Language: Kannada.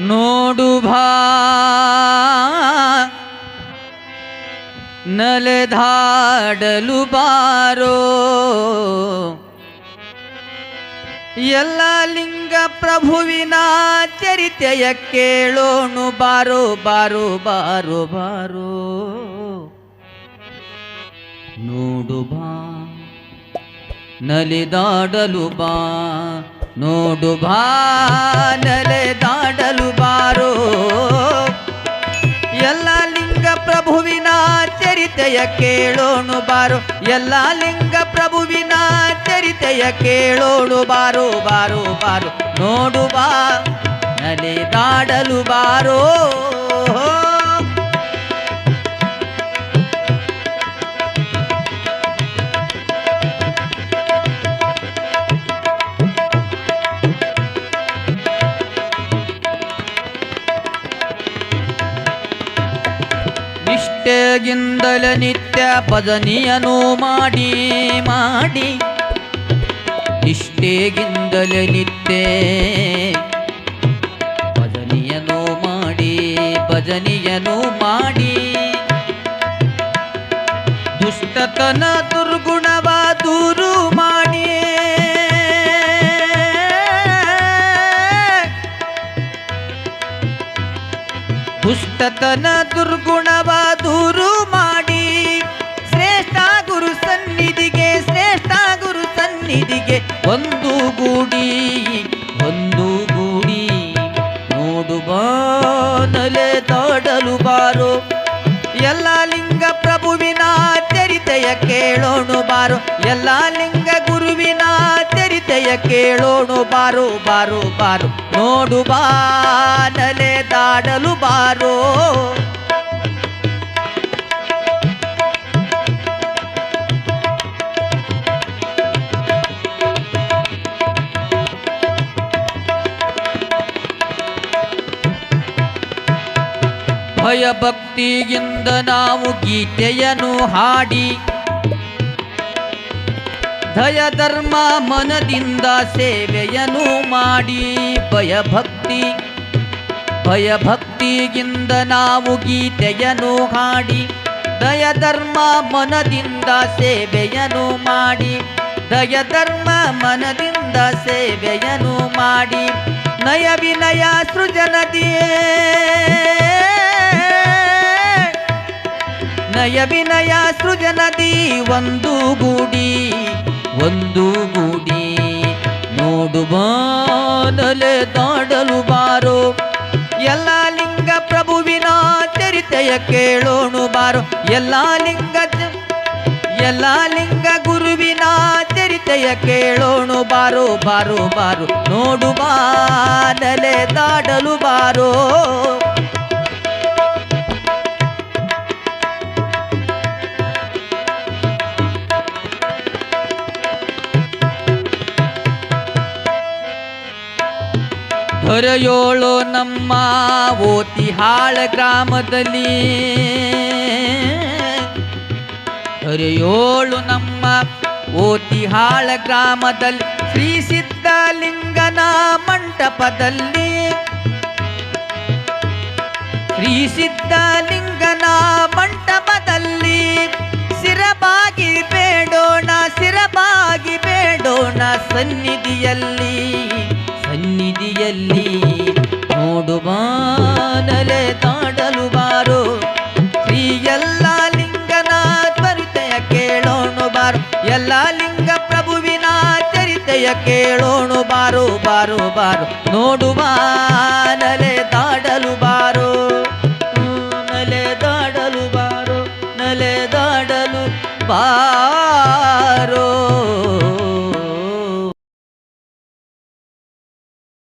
ನೋಡು ಭಾ ನಲೆದಾಡಲು ಬಾರೋ. ಎಲ್ಲ ಲಿಂಗ ಪ್ರಭುವಿನ ಚರಿತೆಯ ಕೇಳೋಣು, ಬಾರೋ ಬಾರೋ ಬಾರೋ ಬಾರೋ. ನೋಡು ಬಾ ನಲಿದಾಡಲು ಬಾ. ನೋಡು ಬಾನಲೆ ದಾಡಲು ಬಾರೋ. ಎಲ್ಲ ಲಿಂಗ ಪ್ರಭುವಿನ ಚರಿತೆಯ ಕೇಳೋಣು ಬಾರೋ. ಎಲ್ಲ ಲಿಂಗ ಪ್ರಭುವಿನ ಚರಿತೆಯ ಕೇಳೋಣು ಬಾರೋ ಬಾರೋ ಬಾರೋ. ನೋಡು ಬಾ ನಲೆ ದಾಡಲು ಬಾರೋ. ನಿಷ್ಠೆಗಿಂದಲ ನಿತ್ಯ ಭಜನಿಯನು ಮಾಡಿ ಮಾಡಿ. ನಿಷ್ಠೆಗಿಂದಲ ನಿತ್ಯ ಭಜನಿಯನು ಮಾಡಿ ಭಜನಿಯನು ಮಾಡಿ. ದುಷ್ಟತನ ದುರ್ಗುಣವ ದೂರು ದುಷ್ಟತನ ದುರ್ಗುಣವ ದೂರು ಮಾಡಿ. ಶ್ರೇಷ್ಠ ಗುರು ಸನ್ನಿಧಿಗೆ, ಶ್ರೇಷ್ಠ ಗುರು ಸನ್ನಿಧಿಗೆ ಒಂದು ಗೂಡಿ ಒಂದು ಗೂಡಿ. ನೋಡು ಬಾನಲೆ ತಾಡಲು ಬಾರೋ. ಎಲ್ಲ ಲಿಂಗ ಪ್ರಭುವಿನ ಚರಿತೆಯ ಕೇಳೋಣು ಬಾರೋ. ಎಲ್ಲ ಲಿಂಗ ಗುರುವಿನ ಚರಿತೆಯ ಕೇಳೋಣು ಬಾರೋ ಬಾರೋ ಬಾರೋ. ನೋಡು ಬಾನಲೆ ದಾಡಲು ಬಾರೋ. ಭಯಭಕ್ತಿಯಿಂದ ನಾವು ಗೀತೆಯನ್ನು ಹಾಡಿ. ದಯ ಧರ್ಮ ಮನದಿಂದ ಸೇವೆಯನ್ನು ಮಾಡಿ. ಭಯಭಕ್ತಿ ಭಯಭಕ್ತಿಯಿಂದ ನಾವು ಗೀತೆಯನ್ನು ಹಾಡಿ ದಯ ಧರ್ಮ ಮನದಿಂದ ಸೇವೆಯನ್ನು ಮಾಡಿ ದಯ ಧರ್ಮ ಮನದಿಂದ ಸೇವೆಯನ್ನು ಮಾಡಿ, ನಯ ವಿನಯ ಸೃಜನದಿಯೇ ನಯ ವಿನಯ ಸೃಜನದಿ ಒಂದು ಗೂಡಿ ಒಂದು ಗೂಡಿ ನೋಡುವ ನಲೆ ಬಾರೋ ಎಲ್ಲ ಲಿಂಗ ಪ್ರಭುವಿನ ಚರಿತೆಯ ಕೇಳೋಣು ಬಾರೋ. ಎಲ್ಲ ಲಿಂಗ ಎಲ್ಲ ಲಿಂಗ ಗುರುವಿನ ಚರಿತೆಯ ಕೇಳೋಣು ಬಾರೋ ಬಾರೋ ಬಾರೋ. ನೋಡು ಬಾನಲೆ ದಾಡಲು ಬಾರೋ. ಹೊರೆಯೋಳು ನಮ್ಮ ಓತಿಹಾಳ ಗ್ರಾಮದಲ್ಲಿ. ಹೊರೆಯೋಳು ನಮ್ಮ ಓತಿಹಾಳ ಗ್ರಾಮದಲ್ಲಿ ಶ್ರೀ ಸಿದ್ಧಲಿಂಗನ ಮಂಟಪದಲ್ಲಿ. ಶ್ರೀ ಸಿದ್ಧಲಿಂಗನ ಮಂಟಪದಲ್ಲಿ, ಸಿರಬಾಗಿ ಬೇಡೋಣ ಸಿರಬಾಗಿ ಬೇಡೋಣ ಸನ್ನಿಧಿಯಲ್ಲಿ. ಸನ್ನಿಧಿಯಲ್ಲಿ ನೋಡುವ ನಲೆ ತಾಡಲು ಬಾರೋ. ಶ್ರೀ ಎಲ್ಲ ಲಿಂಗನ ತ್ವರಿತೆಯ ಕೇಳೋಣ ಬಾರೋ. ಎಲ್ಲ ಲಿಂಗ ಪ್ರಭುವಿನ ಚರಿತೆಯ ಕೇಳೋಣ ಬಾರೋ ಬಾರೋ ಬಾರೋ. ನೋಡುವ ಬಾನಲೆ ತಾಡಲು ಬಾರೋ. ನಲೆ ದಾಡಲು ಬಾರೋ, ನಲೆ ದಾಡಲು ಬಾರೋ.